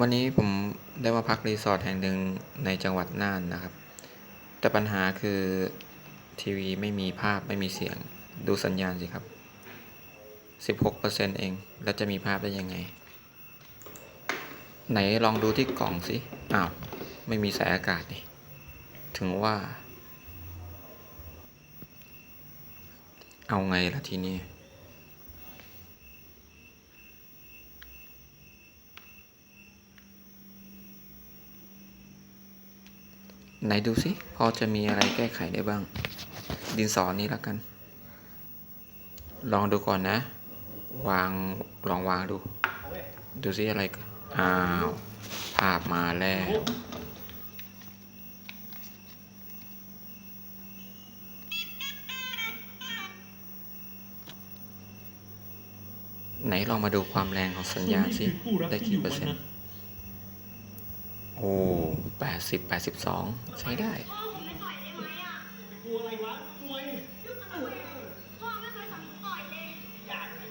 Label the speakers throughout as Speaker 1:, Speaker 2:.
Speaker 1: วันนี้ผมได้มาพักรีสอร์ทแห่งหนึ่งในจังหวัดน่านนะครับ แต่ปัญหาคือทีวีไม่มีภาพไม่มีเสียงดูสัญญาณสิครับ 16%เอง แล้วจะมีภาพได้ยังไง ไหนลองดูที่กล่องสิอ้าว ไม่มีสายอากาศนี่ถึงว่า เอาไงล่ะทีนี้ ไหนดูสิพอจะมีอะไรแก้ไขได้บ้าง ดินสอนี้แล้วกัน ลองดูก่อนนะ วางลองวางดู ดูสิอะไรอ้าวภาพมาแล้วไหนลองมาดูความแรงของสัญญาณสิ ได้กี่เปอร์เซ็นต์ อ้แปดสิบแปดสิบสองใช้ได้
Speaker 2: พ่อไม่ต่อยได้ไหมอะ
Speaker 3: กลัวอะไรวะกลัว
Speaker 2: พ่อไม่เคยสอนผมต่อยเลย
Speaker 3: อยากไป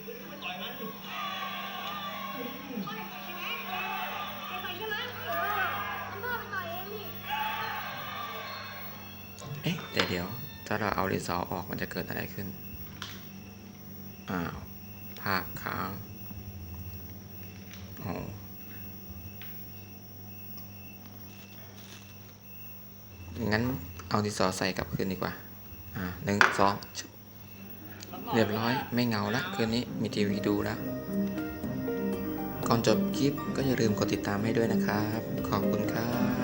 Speaker 3: ต่อยมัน
Speaker 2: พ่ออยากต่อยใช่ไหมอยากต่อยใช่ไหมเอองั้นพ่อไปต่อยเองดิ
Speaker 1: เอ๊ะแต่เดี๋ยว ถ้าเราเอาดินสอออกมันจะเกิดอะไรขึ้น อ้าว ภาพค้างโอ้ งั้นเอาดินสอใส่กลับคืนดีกว่า อ่าหนึ่งสองเรียบร้อยไม่เงาละคืนนี้มีทีวีดูแล้ว ก่อนจบคลิปก็อย่าลืมกดติดตามให้ด้วยนะครับ ขอบคุณครับ